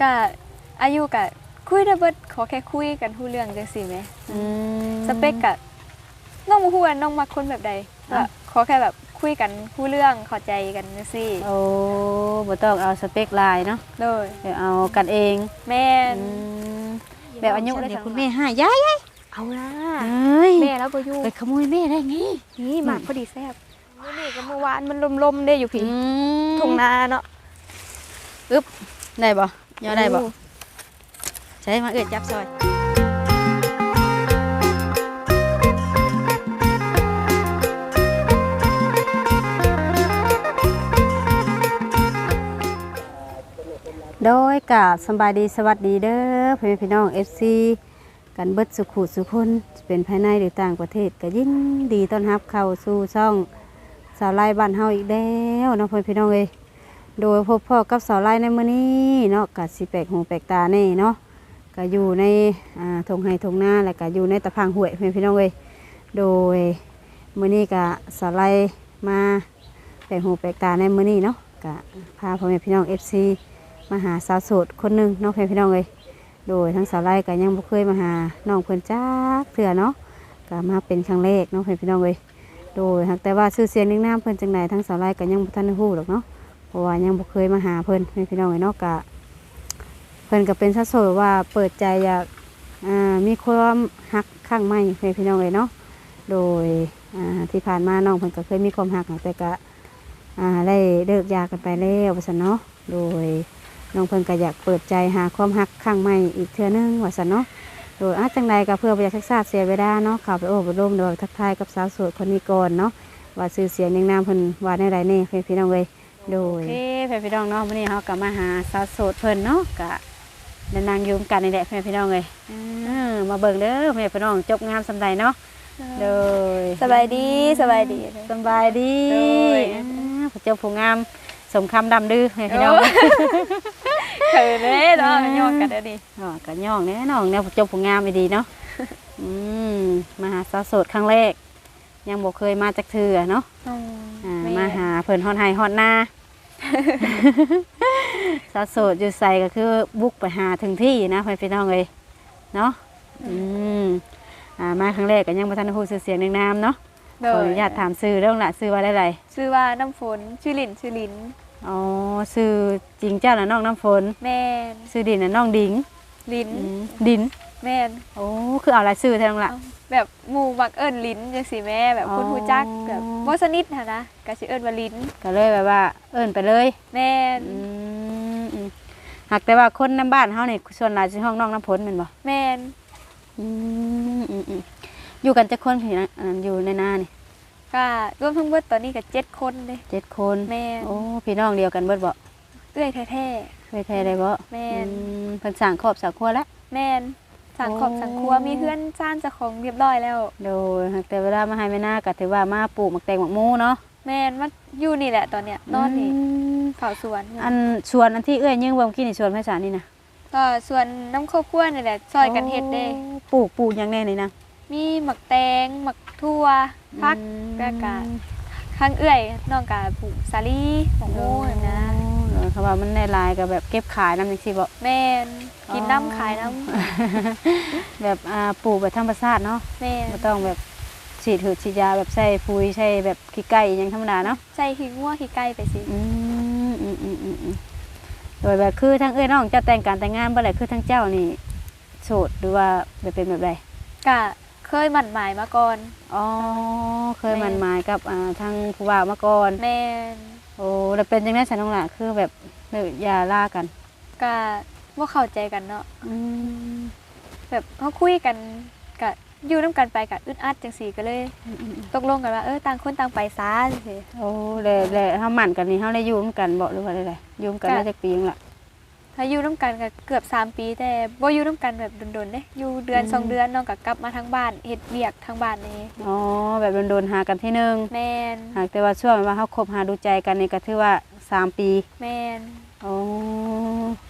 ก็อายุก็คุยได้เบิดขอแค่คุยกันรู้เรื่องจังซี่แหมอืมสเปคก็น้องบ่ฮู้ว่าน้องมักคนแบบใดก็ขอแค่แบบคุยกันรู้เรื่องเข้าใจกันจังซี่โอ้บ่ต้องเอาสเปคลายเนาะโดยเดี๋ยวเอากันเองแม่นอืมแบบอายุได้คุณแม่ให้ยายยายเอาล่ะเอ้ยแม่แล้วบ่อยู่ไปขโมยแม่ได้ไงนี่หมากพอดีแซ่บมื้อนี้ก็เมื่อวานมันลมๆได้อยู่พี่อืมทุ่งนาเนาะได้บ่ ย่อได้บ่โใช้มาเอื้อจับซอยโดยกราบสำบายดีสวัสดีเด้อพ่อแม่พี่น้อง FC กันเบิดสุขุสุคนจะเป็นภายในหรือต่างประเทศก็ยินดีต้อนรับเข้าสู่ช่องสาวไล่บ้านเฮาอีกแล้วเนาะพ่อแม่พี่น้องเอ้ย โดยพบพ่อกับสาวไล่ในมื้อนี้เนาะก็สิแปลกหูแปลกตาแน่เนาะก็อยู่ในอ่าทงไห้ทงหน้าแล้วก็อยู่ในตะพังห้วยพ่อแม่พี่น้องเอ้ยโดยมื้อนี้ก็สาวไล่มาแปลกหูแปลกตาในมื้อนี้เนาะก็พาพ่อแม่พี่น้อง FC มาหาสาวโสดคนหนึ่งเน้องพี่น้องเลยโดยทั้งสาวไร่ก็ยังบ่เคยมาหาน้องเพิ่นจักเถื่อเนาะก็มาเป็นครั้งแรกเน้องพี่น้องเลยโดยหากแต่ว่าชื่อเสียงเรียงนามเพิ่นจังไดทั้งสาวไร่ก็ยังบ่ทันได้ฮู้หรอกเนาะ เพราะว่ายังบ่เคยมาหาเพิ่นพี่น้องเลยเนาะก็เพิ่นก็เป็นสาวโสดว่าเปิดใจอยากมีความฮักข้างใหม่พี่น้องเลยเนาะโดยที่ผ่านมาน้องเพิ่นก็เคยมีความฮักแต่ก็ได้เลิกยากันไปแล้วว่าซั่นเนาะโดยน้องเพิ่นก็อยากเปิดใจหาความฮักข้างใหม่อีกเทื่อนึงว่าซั่นเนาะโดยอาจังใดก็เพื่อประหยัดทักษะเสียเวลาเนาะข้าไปโอ้บร่มโดยทักทายกับสาวโสดคนนี้ก่อนเนาะว่าชื่อเสียงยังนามเพิ่นว่าในใดแน่เพื่อนพี่น้องเว้ย โดย โอเคเพื่อนพี่น้องเนาะมื้อนี้เฮาก็มาหาสาวโสดเพิ่นเนาะก็ได้นั่งอยู่กันนี่แหละเพื่อนพี่น้องเอ้ยเออมาเบิ่งเด้อเพื่อนพี่น้องจบงามสำใดเนาะโดยสบายดีสบายดี สำบายดีโดย อ่าผู้เจ้าผู้งามสมคำดำดื้อเพื่อนพี่น้องเขินเด้เนาะมันยอดกันเด้อดิอ๋อก็ย่องแน่น้องเนี่ยจบผลงามไม่ดีเนาะ อืมมาหาสาวโสดครั้งแรก ยังบอกเคยมาจากเถื่อเนาะอ่ามาหาเพิ่นฮอดไฮฮอดหน้า สาวโสดอยู่ใส่ก็คือบุกไปหาถึงที่นะเพื่อนพี่น้องเลยเนาะอืมอ่ามาครั้งแรกก็ยังบ่ทันได้ฮู้ชื่อเสียงเรียงนามเนาะโดขออยนุญาตถามชื่อเรื่องละชื่อว่าได้ไรชื่อว่าน้ำฝนชื่อลินชื่อลินอ๋อชื่อจริงเจ้าน่ะน้องน้ำฝนแม่นชื่อดินน่ะน้องดิงลินอืมดินแม่นโอ้คือเอาหลายชื่อแท้น้องละเอ้า แบบหมู่มักเอิ้นลินจังซี่แม่แบบคุณอ๋อฮู้จักแบบบ่สนิทหั่นนะก็สิเอิ้นว่าลินก็เลยแบบว่า เอิ้นไปเลยแม่นอืมอืมหากแต่ว่าคนในบ้านเฮานี่ส่วนหลายสิห้องน้องน้ำพ้นแม่นบ่แม่นอืมอืมอืมอยู่กันจักคนพี่นะอันนั้นอยู่ในนานี่ก็รวมทั้งเบิดตอนนี้ก็เจ็ดคนเด้เจ็ดคนแม่นโอ้พี่น้องเดียวกันเบิดบ่เอื้อยแท้เคยแท้ได้บ่ๆแม่นอืมเพิ่นสร้างครอบสร้างครัวแล้วแม่น สังครอบโอ้สังครัวมีเพื่อนจ้านเจ้าของเรียบร้อยแล้ว โดยหากแต่เวลามาให้แม่นาก็ถือว่ามาปลูกหมักแตงหมักหมูเนาะแม่นมาอยู่นี่แหละตอนเนี้ยนอนนี่มเผาสวนอยู่อันสวนอันที่เอื้อยยิงเบ่เมื่อกี้นี่สวนไผสารนี่นะก็ส่วนน้ำข้าวคั่วนี่แหละซอยกันเฮ็ดเด้โอ้ปลูกปลูกหยังแน่นี่นะมีหมักแตงหมักทั่วพักอืมแล้วก็ข้างเอื้อยน้องกาปลูกสาลีหมกโม่นนะ เออเขาว่ามันได้หลายก็แบบเก็บขายน้ำจังซี่บ่แม่นกินน้ำขายน้แบบอ่าปลูกแบบธรรมชาติเนาะำแม่นไม่ต้องแบบฉีดหืดฉีดยาแบบใส่ปุ๋ยใส่แบบขี้ไก่อยังธรรมดาเนาะใส่ขี้งัวขี้ไก่ไปสิอืมอืมอืมอืมอืมโดยแบบคือทั้งเอ้ยน้องเจะแต่งการแต่งงานบ่ได้คือทั้งเจ้านี่โสดหรือว่าแบบเป็นแบบใดกะเคยหมั่นหมายมาก่อนอ๋อเคยแม่มันหมายกับอ่าทางผู้บ่าวมาก่อนแม่น โอ้แล้วเป็นจังได๋ฉันน้องล่ะคือแบบเลิกยาล่ากันกะว่าเข้าใจกันเนาะอืมแบบเขาคุยกันกะอยู่น้ำกันไปกะอึดอัดจังสีก็เลยอืมอืมอืมตกลงกันว่าเออต่างคนต่างไปซะจังซี่โอ้แล้วแล้วเฮาหมั่นกันนี่เฮาได้อยู่ร่วมกันบ่หรือว่าได้ๆอยู่ร่วมกันก็ได้จักปีนึงล่ะ ถ้าอยู่น้ำกันก็เกือบ 3 ปี แต่บ่อยู่น้ำกันแบบโดนๆเด้อยู่เดือนอืมสองเดือนน้องก็กลับมาทางบ้านเฮ็ดเวียกทางบ้านนี่อ๋อแบบโดนๆหากันที่หนึงแม่นหากแต่ว่าช่วงว่าเขาคบหาดูใจกันนี่ก็ถือว่าสามปีแม่นโอ้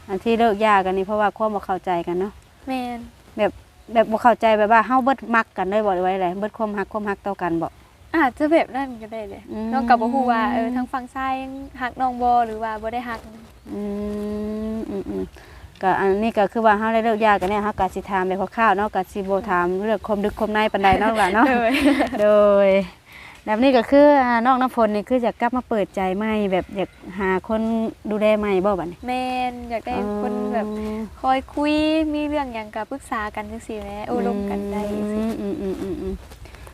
อันที่เลิกยากันนี่เพราะว่าความบ่เข้าใจกันเนาะแม่นแบบแบบบ่เข้าใจแบบว่าเฮาเบิดมักกันได้บ่หรือว่าอะไรเบิดความฮักความฮักต่อกันบ่อาจจะแบบนั้นก็ได้เลยอืมน้องก็บ่ฮู้ว่าเออทางฝั่งซ้ายฮักน้องบ่หรือว่าบ่ได้ฮัก อืมอืมอืมก็อันนี้ก็คือว่าเฮาได้เลิกยากันเนี่ยเฮาก็สิถามแบบคร่าวๆเนาะก็สิบ่ถามเรื่องความดึกความในปานใดเนาะว่าเนาะ โดยโดยแบบนี้ก็คืออ่าน้องน้ำฝนนี่คืออยากกลับมาเปิดใจใหม่แบบอยากหาคนดูแลใหม่บ่บัดนี้แม่นอยากได้คนแบบคอยคุยมีเรื่องหยังก็ปรึกษากันจังซี่แหมโอ้ลมกันได้จังอืซี่มอืมอืมอืมอืม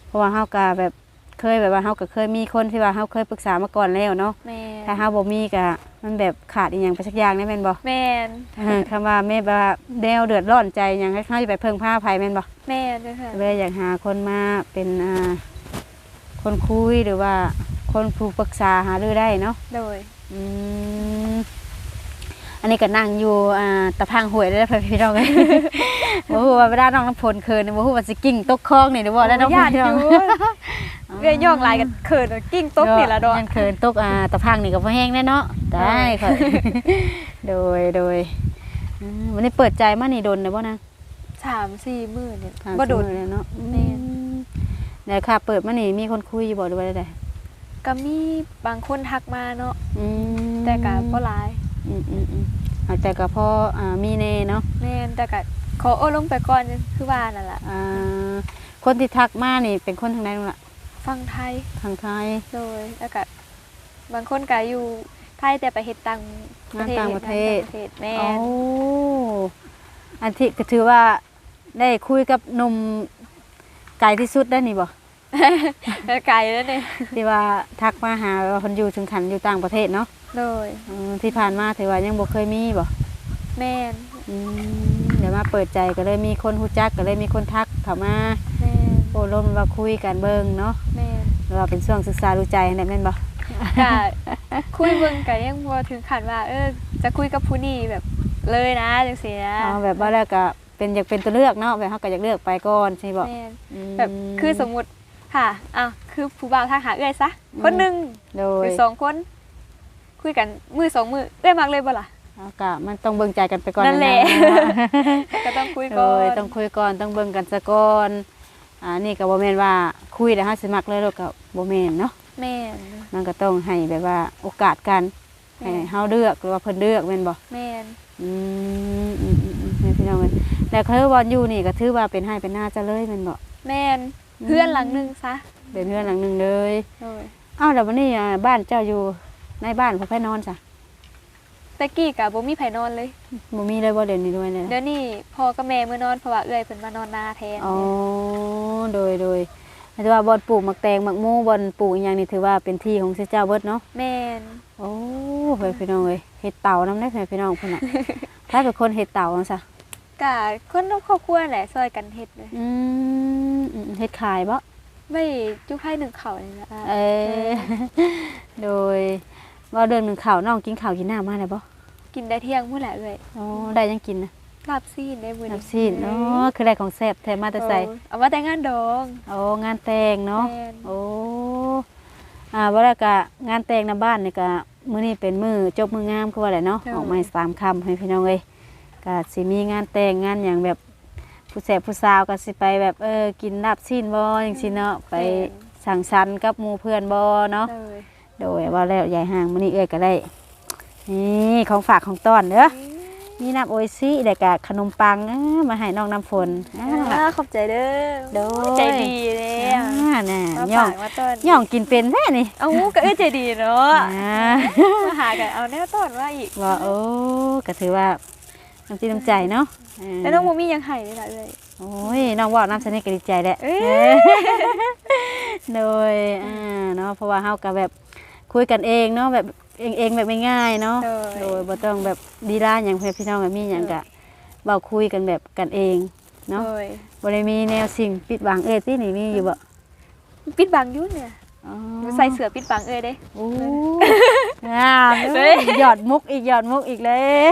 เพราะว่าเฮาก็แบบ เคยแบบว่าเฮาก็เคยมีคนที่ว่าเฮาเคยปรึกษามาก่อนแล้วเนาะแม่นถ้าเฮาบ่มีก็มันแบบขาดอีหยังไปสักอย่างได้แม่นบ่แม่นเออคำว่าแม่ว่าแนวเดือดร้อนใจหยังให้เฮาจะไปเพิ่งพาภัยแม่นบ่แม่นด้วยค่ะเลยอยากหาคนมาเป็นอ่าคนคุยหรือว่าคนผู้ปรึกษาหารือได้เนาะโดยอืมอันนี้ก็นั่งอยู่อ่าตะพังหวยได้แล้วพี่น้องเอ้ยบ่ฮู้ว่าเวลาน้องน้ำฝนเคินนี่บ่ฮู้ว่าสิกิ้งตกคลองนี่หรือบ่ได้น้องญาติพี่อน้องยู่ เอ้ยย่องลายกันเขินกิ้งตกนี่ละดอกยังเคินตกอ่าตะพังนี่ก็บ่แห้งแน่เนาะได้ค่ะโดยโดยอืมวันนี้เปิดใจมานี่โดนได้บ่นางสามสี่มื้อเนี่ยถามบ่โดนซื่อเลยเนาะแม่นแล้วค่ะเปิดมานี่มีคนคุยอยู่บ่หรือว่าได้ก็มีบางคนทักมาเนาะอืมแต่ก็บ่หลายอืมอืมอืมอ่าแต่ก็พออ่ามีแน่เนาะแม่นแต่ก็ขอโอ้ลงไปก่อนคือว่านั่นล่ะอ่าคนที่ทักมานี่เป็นคนทางไหนนู่นล่ะ ฟังไทยทางไทยโดยแล้วก็บางคนก็อยู่ไทยแต่ไปเฮ็ดต่างประเทศต่างประเทศฮ็ดต่างประเทศแม่โอ้นอันที่ก็ถือว่าได้คุยกับหนุ่มไกลที่สุดได้นี่บ่ ไกลแล้วเนี่ยที่ว่าทักมาหาว่าคนอยู่ถึงขันอยู่ต่างประเทศเนาะโดยอืมที่ผ่านมาถือว่ายังบ่เคยมีบ่แม่นอืมเดี๋ยวมาเปิดใจก็เลยมีคนฮู้จักก็เลยมีคนทักเข้ามาแม่นโอ้ ลมว่าคุยกันเบิ่งเนาะแม่นหรือว่าเป็นช่วงศึกษาดูใจนั่นแม่นบ่ก็คุยเบิ่งก็ยังบ่ถึงขั้นว่า เออ จะคุยกับผู้นี้แบบเลยนะจังซี่นะอ๋อแบบว่าแล้วก็เป็นอยากเป็นตัวเลือกเนาะแบบเฮาก็อยากเลือกไปก่อนใช่บ่แม่นอืม แบบคือสมมุติค่ะอ้าวคือผู้บ่าวทางหาเอื้อยซะคนหนึงโดหยรือสองคน คุยกันมือสองมือเอื้อยมักเลยบ่ล่ะ เอาก็มันต้องเบิ่งใจกันไปก่อนนั่นแหละนะก็ต้องคุยโดก่อนยต้องคุยก่อนต้องเบิ่งกันซะก่อน อ่านี่ก็บ่แม่นว่าคุยแล้วเฮาสิมักเลยแล้วก็บ่แม่นเนาะแม่นมันก็ต้องให้แบบว่าโอกาสกันแม่ให้นเฮาเลือกหรือว่าเพิ่นเลือกแม่นบ่แม่นอืมอืมอืมอืมให้พี่น้องเอ้ยแล้วคือว่าอยู่นี่ก็ถือว่าเป็นให้เป็นหน้าจะเลยแม่นบ่แม่นเพื่อนหลังหนึงซะเป็นเรือนหลังหนึงเลยโดยอ้าวแล้ววันนี้อ่าบ้านเจ้าอยู่ในบ้านพ่อแพ่นอนจ้ะ แต่กี้ก็บ่มีไผนอนเลย บ่มีเลยบ่เดี๋ยวนี้ด้วยเลยเดี๋ยวนี้พ่อกับแม่มื้อนอนเพราะว่าเอื้อยเพิ่นมานอนนาแทนอ๋อโดยโดยถือว่าบ่อนปลูกหมักแตงหมักหมูบ่อนปลูกอหย่างนี้ถือว่าเป็นที่ของเจ้าเบิดเนาะแม่นโอ้เฮ้ยพี่น้องเอ้ยเฮ็ดเต่านำได้เฮ้ยพี่น้องพุ่นน่ะถ้าเป็นคนเฮ็ดเต่าจังซะก็คนในครอบครัวแหละซอยกันเฮ็ดเลยอืมอืมเฮ็ดขายบ่ไม่จุไผหนึ่งเขานี่นะเออโดย ว่าเดือนหนึงข้าวน้องกินข้าวกินน้ำมาแล้วบ่กินได้เที่ยงพุ่นแหละเอ้ยอ๋อได้ยังกินนะลาบซีนได้มื้อนี้น้ำซีนเนาะคือได้ของแซ่บแท้มาแต่ใส่เออเอามาแต่งงานดองโอ้งานแต่งเนาะแม่นโอ้อ่าว่าแล้วก็งานแต่งในบ้านนี่ก็มื้อนี้เป็นมื้อจบมื้องามคือว่าแหละเนาะออกมาสามคำให้พี่น้องเอ้ยก็สิมีงานแต่งงานอย่างแบบผู้แสบผู้สาวก็สิไปแบบเออกินลาบซีนบ่จังซี่เนาะไปสังสรรค์กับหมู่เพื่อนบ่เนาะเลย โดยว่าแล้วยายห่างมื้อนี้เอ้ยก็ได้ นี่ของฝากของต้อนเด้อมีน้ำโออิซิแล้วก็ขนมปังเอ้อมาให้น้องน้ำฝนอ่าอ่าขอบใจเด้อโดยใจดีเลยอ่าน่ะมาย่อฝางกมาต้อนย่องกินเป็นแท้นี่เอ้าก็เอ้ยใจดีเนาะอ่ามาหากันเอาแนวต้อนว่าอีกว่าโอ้ก็ถือว่าน้ำจิตน้ำใจเนาะเแล้วน้องโมมี่ยังไห้นี่ล่ะเอ้ยโอ้ยน้องว่าน้ำสนิทก็ดีใจแหละเอ้ยเออโดยอ่าเนาะเพราะว่าเฮาก็แบบ คุยกันเองเนาะแบบเองเองแบบง่ายๆเนาะโดโดยยบ่ต้องแบบดีล่าอย่างเพื่อนพี่น้องแบบมีหยังก็เว้าคุยกันแบบกันเองเนาะโดยบ่ได้มีแนวสิ่งปิดบังเอ้ยที่นี่มีอยู่บ่ปิดบังอยุ่นเนี่ยอ๋อหนูใส่เสื้อปิดบังเอ้ยเด้โอ้งามเลเฮ้ยยหยอดมุกอีกหยอดมุกอีกเลย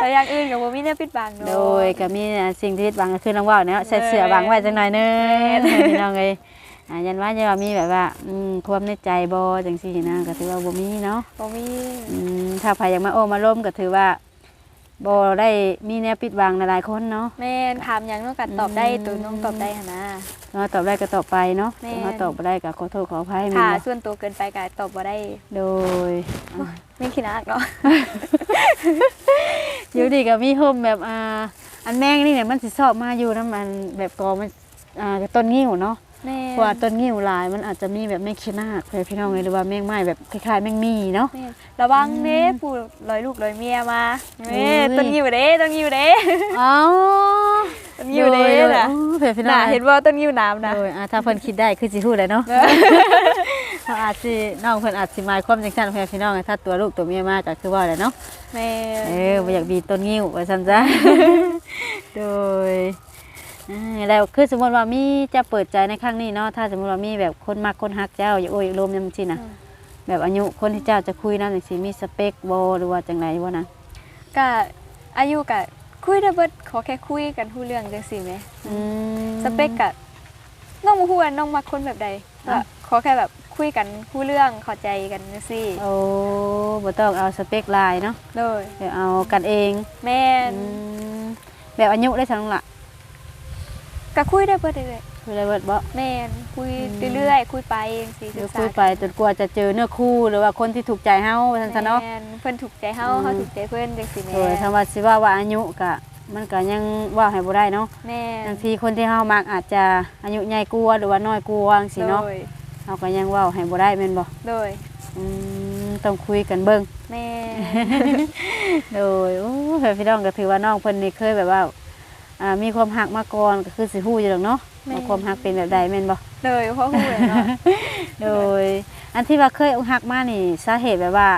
แต่อย่างอื่นกับโมมี่เนี่ยปิดบังเนาะโดยก็มีสิ่งที่บางก็คือน้องว่าวเนี่ยใส่เสื้อบางไว้จังหน่อยหนึงแม่นพี่น้องเอ้ย อ่ายันว่าจะว่ามีแบบว่าอืมความในใจบ่จังซี่นะก็ถือว่าบ่มีเนาะโมมี่อืมถ้าใครอยากมาโอ้มาร่วมก็ถือว่าบ่ได้มีแนวปิดบังหลายๆคนเนาะ แม่นถามหยังน้องกัดตอบได้ตัวน้องตอบได้หั่นนะเนาะตอบได้ก็ตอบไปเนาะแม่นถ้าตอบบ่ได้ก็ขอโทษขออภัยแม่ถ้านบ่ส่วนตัวเกินไปก็ตอบบ่ได้โดยไม่ขี้นักเนาะ อยู่ดีก็มีห่มแบบอ่าอันแมงนี่เนี่ยมันสิชอบมาอยู่น้ำมันแบบกอมันอ่าต้นงิ้วเนาะ แม่เพราะว่าต้นงิ้วหลายมันอาจจะมีแบบแมงชีนาดเพื่อนพี่น้องเลยหรือว่าแมงไม้แบบคล้ายๆแมงมีเนาะ แม่ระวังเด้ผู้ลอยลูกลอยเมียมาโอ้เอ้ย ต้นยิ้วเด้ต้นยิ้วเด้อ๋อต้นยิ้วเด้โดยน่ะโอ้เพื่อนพี่น้อน่ะงเห็นว่าต้นยิ้วน้ำนะ โดยอ่าถ้าเพิ่นคิดได้คือสิพูดเลยเนาะเขาอาจสิน้องเพิ่นอาจสิหมายความจังซั่นเพื่อนพี่น้องถ้าตัวลูกตัวเมียมาก็คือว่าแหละเนาะ แม่เออบ่อยากมีต้นงิ้วว่าซั่นจ้ะ โดย อ่าแล้วคือสมมติว่ามีจะเปิดใจในครั้งนี้เนาะถ้าสมมติว่ามีแบบคนมักคนฮักเจ้าอยากโอ้ยอยากลมยังซี่นะแบบอายุคนที่เจ้าจะคุยนำจังซี่มีสเปคบ่หรือว่าจังไดบ่นะก็อายุก็คุยได้เบิดขอแค่คุยกันรู้เรื่องจังซี่แหมอืม สเปคก็น้องบ่ฮู้ว่าน้องมักคนแบบใดก็ขอแค่แบบคุยกันรู้เรื่องเข้าใจกันจังซี่โอ้บ่ต้องเอาสเปคหลายเนาะโดยเดี๋ยวเอากันเองแม่นอืมแบบอายุได้ซั่นล่ะ ก็คุยได้เบิดเรื่อยคือได้เบิดบ่ๆแม่นคุยอืมเรื่อยๆคุยไปจังซี่เดี๋ยวศึกษาคุยไปจนกว่าจะเจอเนื้อคู่หรือว่าคนที่ถูกใจเฮาว่าซั่นซะเนาะแม่นเพิ่นถูกใจเฮาอืมเฮาถูกใจเพิ่นจังซี่แหม่โดยคำว่าสิว่าว่าอายุก็มันก็ยังว่าให้บ่ได้เนาะแม่บางทีคนที่เฮามักอาจจะอายุใหญ่กว่าหรือว่าน้อยกว่าจังซี่เนาะโดยเฮาก็ยังเว้าให้บ่ได้แม่นบ่โดยอืมต้องคุยกันเบิ่งแม่โดยโอ้เพื่อนพี่น้องก็ถือว่าน้องเพิ่นนี่เคยแบบว่า อ่ามีความหักมาก่อนก็คือสิฮู้อยู่ดอกเนาะว่าความหักเป็นแบบใดแม่นบ่โดยเพราะฮู้เลยเนาะ โดย อันที่ว่าเคยอกหักมานี่สาเหตุแบบว่า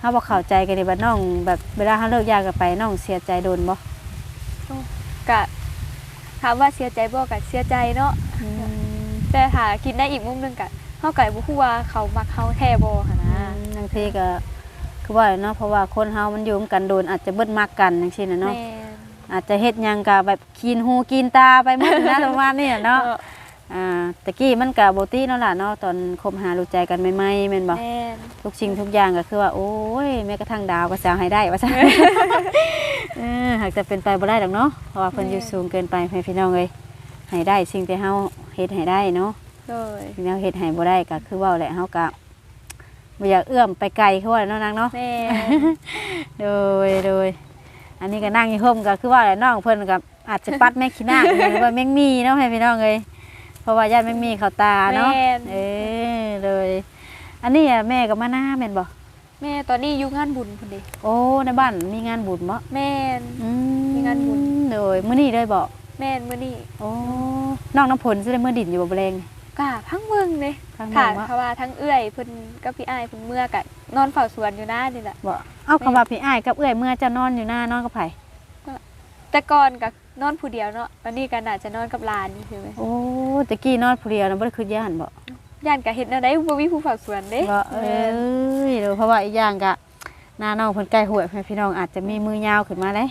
เฮาบ่เข้าใจกันนี่บัดน้อง แบบเวลาเฮาเลิกยากันไปน้องเสียใจโดนบ่กะถามว่าเสียใจบ่กะเสียใจเนาะแต่ถ้าคิดได้อีกมุมหนึงกะเฮาก็บ่ฮู้ว่าเขามักเฮาแท้บ่หั่นนะ บางทีก็คือว่าเนาะเพราะว่าคนเฮามันอยู่ร่วมกันโดนอาจจะเบิดมักกันจังซี่น่ะเนาะ แม่ อาจจะเฮ็ดหยังก็แบบกินหูกินตาไปหมดนะประมาณนี้น่ะเนาะอ่าตะกี้มันกับโบตี้เนาะล่ะเนาะตอนคบหารู้ใจกันใหม่ๆแม่นบ่ แม่นทุกสิ่งทุกอย่างก็คือว่าโอ้ยแม้กระทั่งดาวก็สาวให้ได้ว่าซั่นเออหากจะเป็นไปบ่ได้ดอกเนาะเพราะว่าเพิ่นอยู่สูงเกินไปให้พี่น้องเอ้ยให้ได้สิ่งที่เฮาเฮ็ดให้ได้เนาะโดยสิ่งที่เฮาเฮ็ดให้บ่ได้ก็คือเว้าแหละเฮาก็บ่อยากเอื้อมไปไกลคือว่าเนาะนางเนาะ แม่น โดยโดย อันนี้ก็นั่งอยู่ห่มก็คือว่าแหละน้องเพิ่นก็อาจจะปัดแม่ขี้หน้าหรือว่าแม่งมีเนาะให้พี่น้องเอ้ยเพราะว่าญาติแม่งมีเข้าตาเนาะแม่น เออเลย อันนี้อะแม่กับมาหน้าแม่นบ่แม่ตอนนี้อยู่งานบุญพุ่นดิโอ้ในบ้านมีงานบุญบ่แม่น อืมีงานบุญ เลยมื้อนี้เลยบ่แม่นมื้อนี้โอ้น้องน้ำผลสิได้มื้อดินอยู่บ่แบลง กะพังเมืองเด้ทางค่ะเมืองบ่เพราะว่าทั้งเอื้อยเพิ่นกับพี่อ้ายเพิ่นเมื่อกะนอนเฝ้าสวนอยู่หน้านี่แหละ บ่เอาคำว่าพี่อ้ายกับเอื้อยเมื่อจะนอนอยู่หน้านอนกับไผแต่ก่อนกะนอนผู้เดียวเนาะตอนนี้ก็น่าจะนอนกับหลานนี่คือไหมโอ้ตะกี้นอนผู้เดียวน่ะบ่ได้คือย่านบ่ย่านกะเฮ็ดแนวใดบ่มีผู้เฝ้าสวนเด้บ่เอ้ยเดี๋ยวเพราะว่าอีกอย่างก็ หน้าน้องเพิ่นใกล้หวยให้พี่น้องอาจจะมีมือยาวขึ้นมาเด้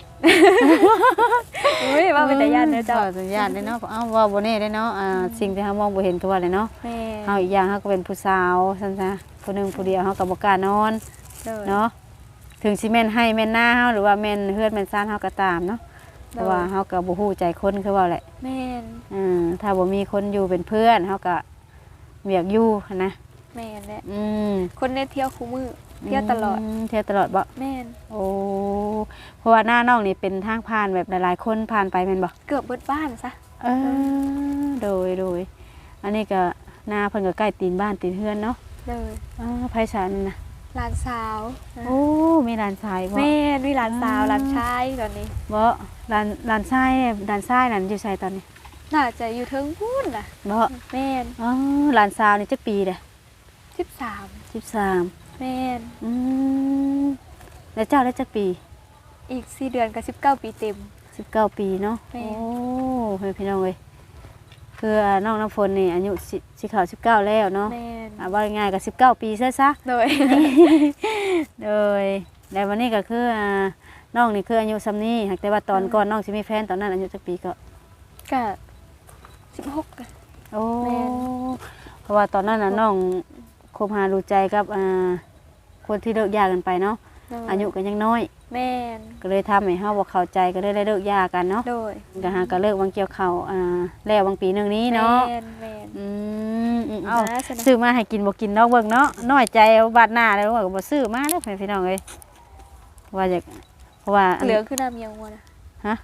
อุ้ยว่าเป็นแต่ย่านเด้อเจ้าว้เป็นญาติเด้เนาะเอ้าเว่าบ่แน่เด้เนาะอ่าสิ่งที่เฮามองบ่เห็นก็ว่าเลยเนาะแม่เฮาอีกอย่างเฮาก็เป็นผู้สาวซั่นซะผู้หนึงผู้เดียวเฮาก็บ่กล้านอนเนาะเนาะถึงสิแม่นให้แม่นหน้าเฮาหรือว่าแม่นเฮือนแม่นซ่านเฮาก็ตามเนาะเพราะว่าเฮาก็บ่ฮู้ใจคนคือว่าแหละแม่นอืมถ้าบ่มีคนอยู่เป็นเพื่อนเฮาก็เวียกอยู่หั้นนะแม่นแหละอืมคนเนี่ยเที่ยวคู่มือ เที่ยวตลอดมเที่ยวตลอดบ่แม่นโอ้เพราะว่าหน้าน้องนี่เป็นทางผ่านแบบหลายๆคนผ่านไปแม่นบ่เกือบเบิดบ้านซะเออโดยโดยอันนี้ก็หน้าเพิ่นก็ใกล้ตีนบ้านตีนเฮือนเนาะเลยอ้าไผสารน่ะหลานสาวโอ้มีหลานชายบ่แม่นมีหลานสาวอ่าหลานชายตอนนี้บ่หลานหลานชายเนี่ยหลานชายนั่นอยู่ไสตอนนี้น่าจะอยู่เทิงพูนน่ะบ่แม่นอ๋อหลานสาวนี่จักปีเด้13 13 แม่นอืมแล้วเจ้าได้จักปี อีก4เดือนกับ19ปีเต็ม19ปีเนาะ แม่ โอ้เฮ้ยพี่น้องเอ้ยคือน้องน้ำฝนนี่อายุสิสิเข้า19แล้วเนาะแม่นอ่าว่าง่ายๆก็19ปีซะซะ โดย โดยแล้ววันนี้ก็คืออ่าน้องนี่คืออายุซ้ำนี้หากแต่ว่าตอนก่อนน้องสิมีแฟนตอนนั้นอายุจักปีก็ก็16กะโอ้แม่น เพราะว่าตอนนั้นน่ะน้องคบหาดูใจกับอ่า คนที่เลิกยากันไปเนาะโดยอายุก็ยังน้อย แม่นก็เลยทำให้เฮาบ่เข้าใจก็เลยได้เลิกยากันเนาะโดยก็หาก็เลิกวังเกี่ยวเขาวอ่าแล้ววังปีหนึงนี้เนาะแม่นแม่นอืมอืมเอ้านะสนะซื้อมาให้กินบ่กินนอกเบิ่งเนาะน้อยใจเอาบาดหน้าแล้วว่าก็บ่ซื้อมาแล้วพี่น้องเอ้ยว่าอยากเพราะว่าอันเหลืองคือน้ำเมียงวัวนะฮะ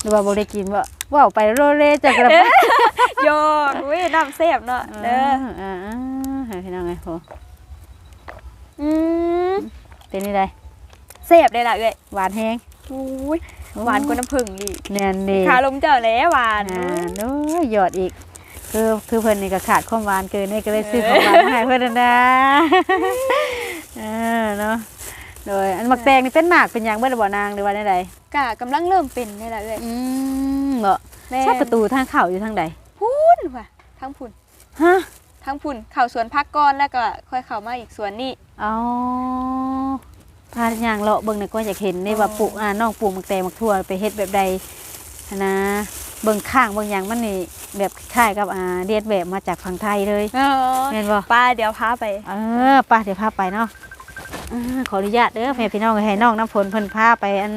หรือว่าบ่ได้กินบ่ว่าวไปโรเรจักระโยกอุ้ยน้ำเสียบเนาะเอเด้อออ่าๆให้พี่น้องไงโห อืมเป็นนี่ได้เสียบได้ละเอ้ยหวานแฮงอุ้ยหวานกว่าน้ำผึ้งอีกแน่นนี่ขาลมเจ้าแล้วหวานอ่าโอ้ยยอดอีก คือคือเพิ่นนี่ก็ขาดความหวานเกินนี่ก็เลยซื้อของหวานมาให้เพิ่นนั่นนะเออเนาะโดยอันมักแตงนี่เป็นหมากเป็นหยังเบิดบ่นางหรือว่าไดกะกำลังเริ่มเป็นนี่แหละเอ้ยๆอืมบ่แม่ชอบประตูทางเข้าอยู่ทางใดพุ่นว่ะทั้งพุ่นฮะ ทั้งพุ่นเข่าสวนพักก้อนแล้วก็ค่อยเข้ามาอีกสวนนี่อ๋อพาย่างเลาะเบิ่งนี่ก็อยากเห็นนี่ว่าอ๋อปลูกอ่าน้องปลูกมักแตงมักทั่วไปเฮ็ดแบบใดหั้นนะเบิ่งข้างเบิ่งหยังมันนี่แบบคล้ายกับอ่าเรียนแบบมาจากฝั่งไทยเลยเออแม่นบ่ป้าเดี๋ยวพาไปเออไป้าเดี๋ยวพาไปเนาะเออขออนุญาตเด้อแม่พี่น้องให้น้องน้ำฝนเพิ่นพาไปอัน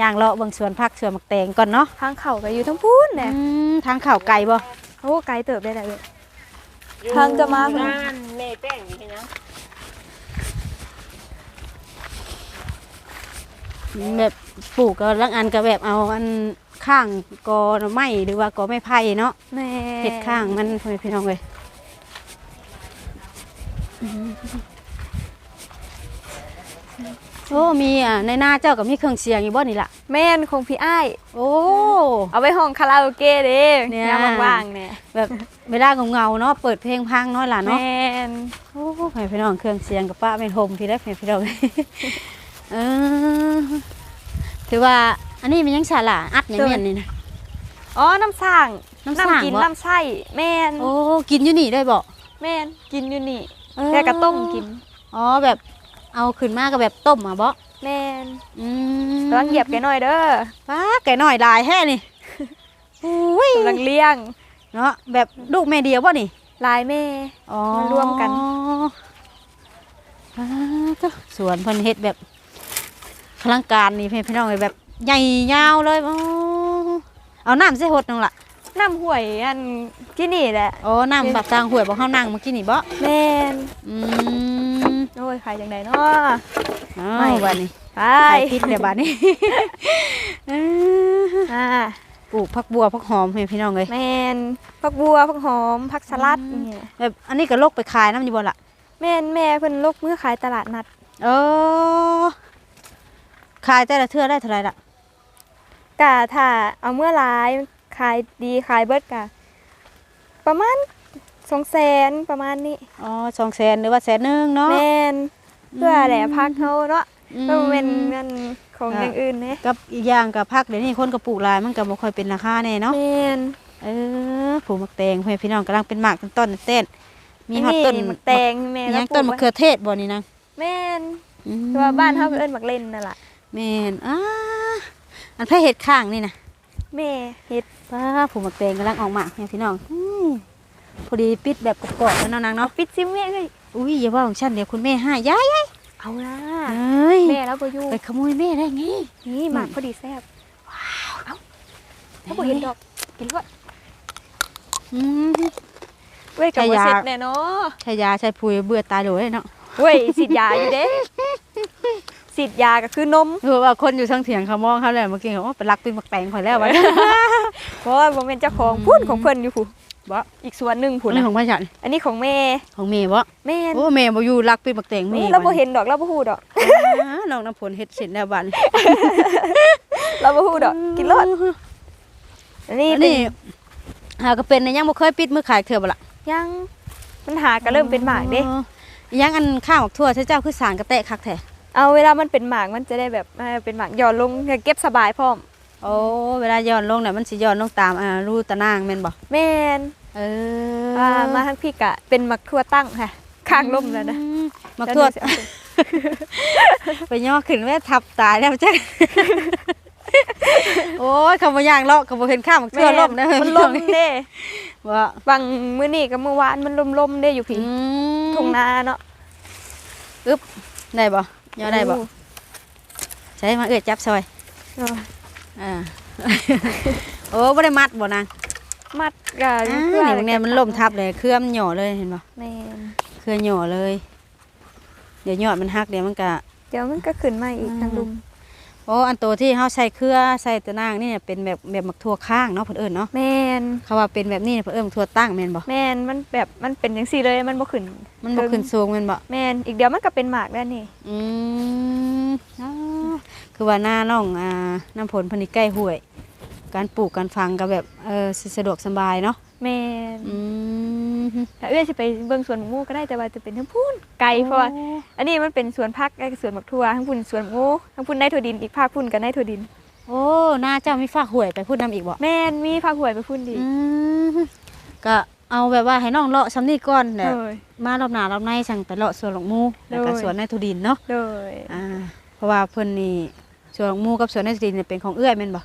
ย่างเลาะเบิ่งสวนผักสวนมักแตงก่อนเนาะทางเข่าก็อยู่ทั้งพุ่นอืเนี่ยมทางเข้าไกลบ่โอ้ไกลเติบได้เลยเว้ย ทางจะมาบ้านแม่แป้งอยู่ที่นะแบบปลูกก็ลังอันก็แบบเอาอันข้างกอไม้หรือว่ากอไม้ไผ่เนาะแม่เห็ดข้างมันพ่อแม่พี่น้องเลยโอ้มีอะในหน้าเจ้ากับมีเครื่องเสียงอยู่บ่นี่ล่ะ แม่นคงพี่อ้าย โอ้ เอาไว้ห้องคาราโอเกะเด้เนี่ย ยามว่างๆเนี่ยแบบเวลาเงาๆเนาะเปิดเพลงพังเนาะล่ะแมเนาะนโอ้พ่อแม่พี่น้องเครื่องเสียงกับป้าเป็นโฮมพี่ได้พ่อแม่พี่น้อง เออถือว่าอันนี้มันยังฉลาดอัดอย่างเนี้ยนี่นะ อ๋อน้ำสร้างน้ำสร้างกินบ่น้ำไส้แม่นโอ้กินอยู่นี่ได้บ่แม่นกินอยู่นี่เออแต่กระต้มกิน อ๋อแบบเอาขึ้นมาก็แบบต้มอะบ่ แม่นอืมกำลังเหยียบแกหน่อยเด้อป้าแกหน่อยลายแฮ่นี่อุ้ยกำลังเลี้ยง เนาะแบบลูกแม่เดียวบ่นี่ลายแม่ อ๋อมารวมกันป้าก็สวนเพิ่นเฮ็ดแบบพลังการนี่เพิ่นพี่น้องเอ้ยแบบใหญ่ยาวเลยอ๋อเอาน้ำใส่หดนึงล่ะ น้ำห่วยอันที่นี่แหละอ๋อน้ำปากทางห้วยบ่เฮานั่งเมื่อกี้นี่บ่แม่น อืมโอ้ ยขายจังไดเนาะอ้าไม่วบัดนี้ไปใส่พิษเดี๋ยวบัดนี้เอออ่าปลูกผักบัวผักหอมให้พี่น้องเอ้ยแม่นผักบัวผักหอมผักสลัดอืมนี่แบบอันนี้ก็ลกไปขายน้ำอยู่บ่ล่ะแม่นแม่เพิ่นลกมือขายตลาดนัดเออขายแต่ละเทื่อได้เท่าไหร่ล่ะกะถ้าเอาเมื่อหลายขายดีขายเบิดกะประมาณ สองแสนประมาณนี้อ๋อสองแสนหรือว่าแสนหนึ่งเนาะแม่นเพื่อแหละพักเขาเนาะอืมก็เป็นเงินของอย่างอื่นเนี่ยกับอีกอย่างกับพักเดี๋ยวนี้คนก็ปลูกหลายมันก็บ่ค่อยเป็นราคาแน่เนาะแม่นเออปลูกมักแตงเพื่อนพี่น้องกำลังเป็นหมากต้นต้นเต้นมีฮอดต้นหมักแตงแม่มีหก็ยังปลูต้นกมะไว้เขือเทศบ่นี่นางแม่นอืมแต่ว่าบ้านเฮาก็เอิ้นหมักเล่นนั่นล่ะแม่นอ้าอันไผเฮ็ดข้างนี่นะแม่เฮ็ดป้าปลูกมักแตงกำลังออกหมากเนี่ยพี่น้องอืม พอดีปิดแบบกรอบๆแล้วเนาะนางเอาเนาะปิดซิแม่เอ้ยอุ้ยอย่าว่าของฉันเดี๋ยวคุณแม่ให้ยายเอาล่ะเอ้ยแม่แล้วบ่อยู่ไปขโมยแม่ได้ไงนี่หมากพอดีแซ่บว้าวเอ้าถ้าบ่เห็นดอกกินก่อนอืมเว้ยกับแต่บ่อยากเสร็จแน่เนาะใช้ยาใช้ปุ๋ยเบื่อตายเลยเนาะเว้ยฉีดยาอยู่เด้ฉีดยาก็คือนมคือว่าคนอยู่ทางเถียงเขามองเขาเลยเมื่อกี้เขาว่าไปรักเป็นมักแตงข่อยแล้ววะเพราะว่าบ่แม่นเจ้าของพุ่นของเพิ่นอยู่ผู้ บ่อีกส่วนหนึงอัผู้นนี้นะของพ่อฉันอันนี้ของแม่ของเมย์บ่แม่นโอ้เมย์บ่อยู่รักเป็นมักแตงเมย์เราบ่เห็นดอกเราบ่ฮู้ดอกอ่าน้องน้ำผลเฮ็ดเสร็จแล้วบัดนี้เราบ่ฮู้ดอกกินรอดอันนี้อันเป็นนี้หาก็เป็นนะยังบ่เคยปิดมือขายเทื่อบ่ล่ะยังมันหาก็เริ่มเป็นหมากเด้อ๋อยังอันข้าวหมกทั่วใช้เจ้าคือสารกระแตะคักแท้เอาเวลามันเป็นหมากมันจะได้แบบเออเป็นหมากหย่อนลงเก็บสบายพร้อมโอ้เวลาย้อนลงน่ะมันสิย้อนลงตามอ่ารูตะนางแม่นบ่แม่น เอออ่ามาทั้งพี่กะเป็นหมักทั่วตั้งค่ะข้างล่มแล้วนะอืมหมักทั่วแล้วนี่สิเอาไปไปย่อขึ้นแม่ทับตายแล้วจ้ะโอ้ยคำว่าย่างเลาะคำว่าเห็นข้าวหมักทั่วล่มนะมันล่มเด้ว่าบางมื้อนี้กับมื้อวานมันล่มๆเด้อยู่พี่อืมทุ่งนาเนาะได้บ่ย่อได้บ่ใช้มาเอื้อจับซอยเอออ่าโอ้บ่ได้มัดบ่นาง มัดกะอ่าเพื่อนี่เนี่ยมันล่มทับเลยเครือมันหย่อเลยเห็นบ่แม่นเครือหย่อเลย เดี๋ยวยอดมันหักเดี๋ยวมันก็ เดี๋ยวมันก็ขึ้นมาอีกอืม ทางลุมโอ้อันโตที่เฮาใส่เครือใส่ตะนางนี่เนี่ยเป็นแบบแบบมักทั่วข้างเนาะเพิ่นเอิ้นเนาะแม่นเขาว่าเป็นแบบนี้เพิ่นเอิ้นมักทั่วตั้งแม่นบ่แม่นมันแบบมันเป็นจังซี่เลยมันบ่ขึ้นมันบ่ขึ้นสูงแม่นบ่แม่นอีกเดี๋ยวมันก็เป็นหมากแล้วนี่อืมอ๋อคือว่าหน้าน้องอ่าน้ำผลเพันธุ์ใกล้ห้วย การปลูกการฟังก็แบบเออสิสะดวกสบายเนาะแม่นอืมแต่เอื้อยสิไปเบิ่งสวนหมูก็ได้แต่ว่าจะเป็นทั้งพูนไกลเพราะว่าอันนี้มันเป็นสวนพักและสวนหมักทั่วทั้งพุ่นสวนหมูทั้งพุ่นในถั่วดินอีกภาคพุ่นกับในถั่วดิน โอ้หน้าเจ้ามีฝากห้วยไปพูดนำอีกบ่แม่นมีภาคหวยไปพุ่นดีอืมก็เอาแบบว่าให้น้องเลาะซ้ำนี่ก่อนแหละเลยมารอบหน้ารอบในสั่งไปเลาะสวนหลงมูแล้วก็โดยสวนในทุดินเนาะเลยอ่าเพราะว่าเพิ่นนี่สวนหลงมูกับสวนในทุดินเนี่ยเป็นของเอื้อยแม่นบ่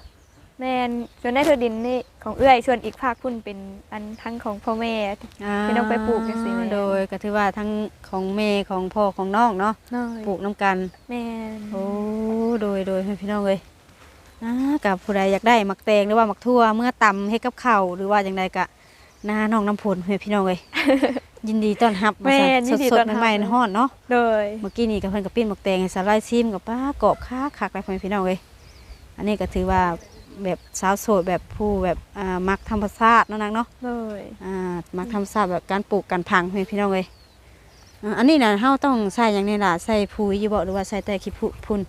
แม่นสวนในถั่วดินนี่ของเอื้อยส่วนอีกภาคพุ่นเป็นอันทั้งของพ่อแม่ที่น้องไปปลูกจังซี้แม่นโดยก็ถือว่าทั้งของแม่ของพ่อของน้องเนาะเลยปลูกน้ำกันแม่นโอ้โดยโดยให้พี่น้องเลยอ่ากับผู้ใดอยากได้หมักแตงหรือว่าหมักทั่วเมื่อตำให้กับข้าวหรือว่าอย่างไรกะหน้าน้องน้ำพลให้พี่น้องเลยยินดีต้อนรับแม่นสยิดนดีสต้ดอนรับใหม่ๆฮ้อนเนาะเลยเมื่อกี้นี่กับเพิ่นกับปิ้นหมักแตงให้สาลายซิมกับป้ากรอบค้าคักได้พ่อแม่พี่น้องเลยอันนี้ก็ถือว่า แบบสาวโสดแบบผู้แบบอ่ามักธรรมชาติเนาะนางเนาะเลยอ่ามักธรรมชาติแบบการปลูกการพังพ่อแม่พี่น้องเลยอ่าอันนี้นะเฮาต้องใส่อย่างนี้ล่ะใส่ปุ๋ยอยู่บ่หรือว่าใส่แต่ขี้ผุพุ่น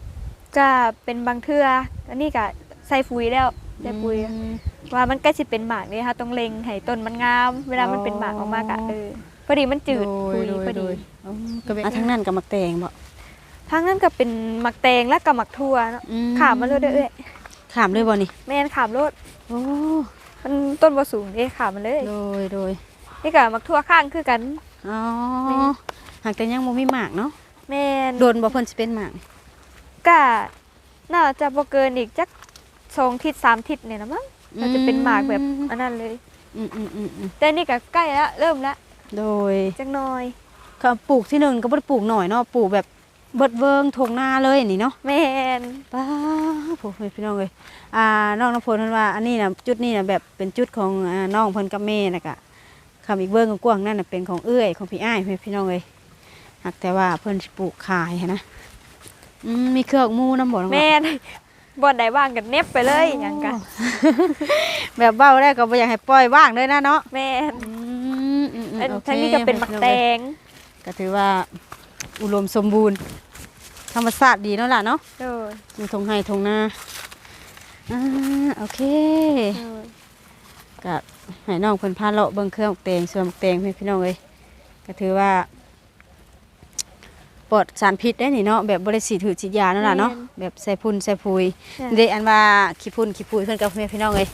จะเป็นบางเทื่ออันนี้ก็ใส่ปุ๋ยแล้วใส่ปุ๋ยอืม ว่ามันใกล้สิเป็นหมากเนี่ยค่ะต้องเล็งให้ต้นมันงาม เวลามันเป็นหมากออกมากะอ๋อเออพอดีมันจืดโปุ๋ยโดพอดีโยอ๋อก็เป็นอะทั้งนั้นกับมักแตงบ่ทั้งนั้นก็เป็นหมักแตงและกับหมักทั่วเนาะอืขามมาเลยเด้อเอ้ย ขามเลยบ่นี่แม่นขามโลดโอ้มันต้นบ่สูงเด้ขามมาเลยโดยโดยนี่ก็หมักทั่วข้างคือกันอ๋อแม่หากแต่ยังบ่มีหมากเนาะแม่นโดนบ่เพิ่นสิเป็นหมากก็น่าจะบ่เกินอีกจักสองทิศสามทิศเนี่ยนะมั้งน่าจะเป็นหมากแบบอันนั้นเลยอืมอืมอืมอืมแต่นี่ก็ใกล้แล้วเริ่มแล้วโดยจักหน่อยก็ปลูกที่หนึ่งก็บ่ได้ปลูกหน่อยเนาะปลูกแบบ เบิดเวิงทงนาเลยนี่เนาะแม่นป้าโหพี่น้องเอ้ยอ่าน้องน้ำพลเพิ่นว่าอันนี้น่ะจุดนี้น่ะแบบเป็นจุดของอ่าน้องเพิ่นกับแม่น่ะกะคำอีกเบิ่งกว้างๆนั่นน่ะเป็นของเอื้อยของพี่อ้ายพี่น้องเอ้ยหากแต่ว่าเพิ่นสิปลูกขายหั้นนะอืมมีเครื่องหมูน้ำบ่น้องล่ะแม่นบ่อนใดว่างกันเน็บไปเลยหยังกัน แบบเบ้าได้ก็บ่อยากให้ปล่อยว่างเลยนะเนาะแม่นอืมอืมอืมอันโอคทั้งนี้ก็เป็นหมักแตงก็ถือว่าอุดมสมบูรณ์ ธรรมชาติดีเนาะล่ะเนาะเอออยู่ทงไห้ทงนาอ่าโอเคเออก็ให้น้องเพิ่นพาเลาะเบิ่งเครื่องหมักแตงส่วนหมักแตงให้พี่น้องเอ้ยก็ถือว่าปลอดสารพิษได้นี่เนาะแบบบ่ได้ฉีดถือฉีดยาเนาะล่ะเนาะแบบใส่พุ่นใส่ปุ๋ยเดะอันว่าขี้พุ่นขี้ปุยเพื่อนกับแม่พี่น้องเลย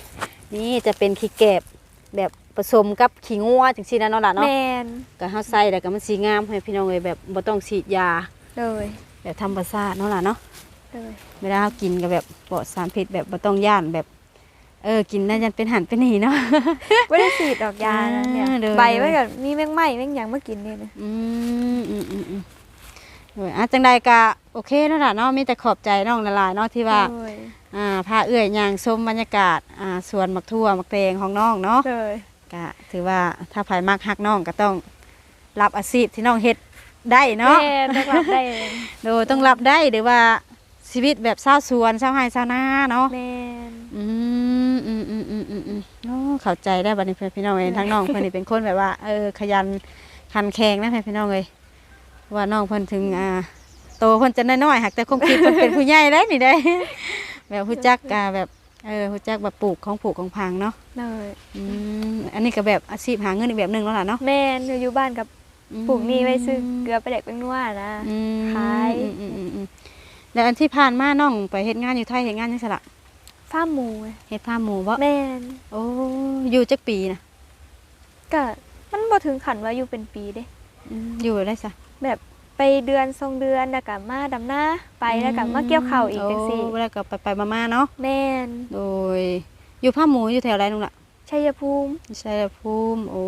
นี่จะเป็นขี้แกบแบบผสมกับขี้งัวจังซี่นะเนาะล่ะเนาะแม่นก็เฮาใส่แล้วก็มันสีงามให้พี่น้องเลยแบบบ่ต้องฉีดยาเลย แบบธรรมชาติเนาะล่ะเนาะเลยเวลาเฮากินก็แบบปลอดสารพิษแบบบ่ต้องย่านแบบเออกินน่าจะเป็นหันเป็นนี่เนาะ ไม่ได้ฉีดดอกยานะเนี่ยอ่าเด้อ ใบไว้ก่อนมีแมงไหม้แมงหยังมากินเนี่ยนะอืมอืมอืมอืมเอออะจังใดก็โอเคเนาะล่ะเนาะมีแต่ขอบใจน้องละลายๆเนาะที่ว่า เลยอ่าพาเอื้อยย่างชมบรรยากาศอ่าสวนมักทั่วมักแตงของน้องเนาะเลยก็ถือว่าถ้าภายมากฮักน้องก็ต้องรับอาชีพที่น้องเฮ็ด ได้เนาะแม่ต้องรับได้โดยต้องรับได้หรือว่าชีวิตแบบชาวสวนชาวไร่ชาวนาเนาะแม่น อืมอืมอืมอืมอืมอืมโอ้เข้าใจได้บัดนี้เพื่อนพี่น้องเองทั้งน้องเพื่อนนี่เป็นคนแบบว่าเออขยันขันแข็งนะเพื่อนพี่น้องเลยว่าน้องเพื่อนถึงอ่าโตเพื่อนจะน้อยๆหักแต่คงคิดเพิ่นเป็นผู้ใหญ่ได้นี่ได้ แบบผู้จักอ่าแบบเออผู้จักแบบปลูกของปลูกของพังเนาะเลยอืมอันนี้ก็แบบอาชีพหาเงินอีกแบบหนึ่งแล้วล่ะเนาะ แม่นอยู่บ้านกับ ปลูกนี่ไว้ซื้อเกลือไปแดกเป็นนัวนะอืมขายอืมอืมอืมอืมแล้วอันที่ผ่านมาน้องไปเฮ็ดงานอยู่ไทยเฮ็ดงานยังไงล่ะฟ้าร์มหมูเฮ็ดผ้าหมูบ่แม่นโอ้อยู่จักปีนะก็มันบ่ถึงขันว่าอยู่เป็นปีเด้อืมอยู่ได้ซะแบบไปเดือนทรงเดือนแล้วก็มาดำหน้าไปแล้วก็มาเกี่ยวข้าวอีกจังซี่โแล้วก็ไปไปๆมาๆเนาะแม่นโดยอยู่ผ้าหมูอยู่แถวไรนุงล่ะชัยภูมิชัยภูมิโอ้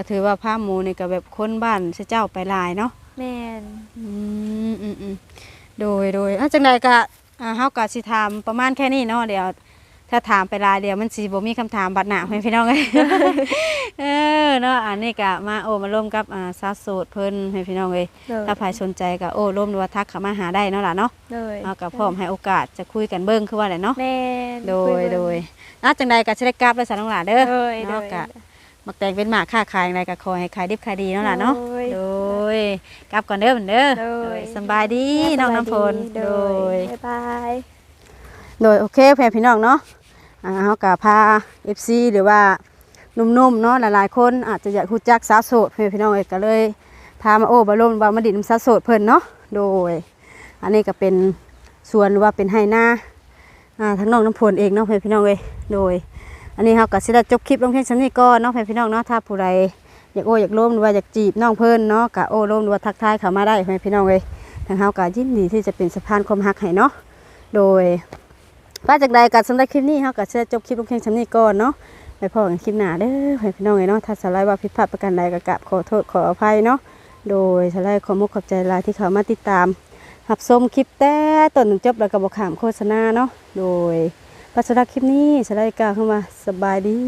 แม่นโอ้โอ้โอ้ก็ถือว่าผ้าหมูนี่ก็แบบคนบ้านเจ้าไปหลายเนาะแม่นอืมอืมอืมโดยโดยอะจังใดก็อ่าเฮาก็สิถามประมาณแค่นี้เนาะเดี๋ยว ถ้าถามไปหลายเดียวมันสิบ่มีคำถามบัดหน้าให้พี่น้องเอ้ย เออเนาะอันนี้ก็มาโอ้มาร่วมกับอ่าสาวโสดเพิ่นให้พี่น้องเอ้ยเลยถ้าใครสนใจก็โอ้ร่วมหรือว่าทักเข้ามาหาได้เนาะล่ะเนาะเลยเอากับพร้อมให้โอกาสจะคุยกันเบิ่งคือว่าแหละเนาะ แม่นโดคุยเบิ่งโดยน่าจังใดก็สิได้กลับเลยสาวน้องหลาเด้อโดยเนาะโดยกะ มักแต่งเป็นหมากค้าขายอะไรก็ขอให้ขายดิบขายดีเนาะล่ะเนาะโดย โดยกลับก่อนเด้อเหมือนเด้อโดย โดยสำบายดีน้องน้ำพลโดโดยบ๊ายบาย โดยโอเคแฟนพี่น้องเนาะอ่าเฮาก็พา FC หรือว่าหนุ่มๆเนาะหลายๆคนอาจจะอยากรู้จักสาวโสดแฟนพี่น้องเอ้ยก็เลยพามาโอ้บาลมบามาดินำสาวโสดเพิ่นเนาะโดย อันนี้ก็เป็นสวนหรือว่าเป็นไห้นาอ่าทั้งน้องน้ำพลเองเนาะแฟนพี่น้องเอ้ยโดย อันนี้เฮาก็สิได้จบคลิปลงเพียงชั้นนี้ก่อนเนาะแฟนพี่น้องเนาะถ้าผู้ใดอยากโอ้อยากร่วมหรือว่าอยากจีบน้องเพิ่นเนาะก็โอ้ร่วมหรือว่าทักทายเข้ามาได้แฟนพี่น้องเอ้ยทางเฮาก็ยินดีที่จะเป็นสะพานความรักให้เนาะโดยว่าจากใดกันสำหรับคลิปนี้เฮาก็จะจบคลิปลงเพียงชั้นนี้ก่อนเนาะไปพอกันคลิปหน้าเด้อให้พี่น้องเอ้ยเนาะถ้าสไลด์ว่าผิดพลาดประการใดก็กราบขอโทษขออภัยเนาะโดยสไลด์ขอมุกขอบใจลายที่เข้ามาติดตามรับชมคลิปแต่ต้นถึงจบแล้วก็บ่ขามโฆษณาเนาะโดย ปัสสาวะคลิปนี้สไลด์กล่าวเข้ามาสบายดี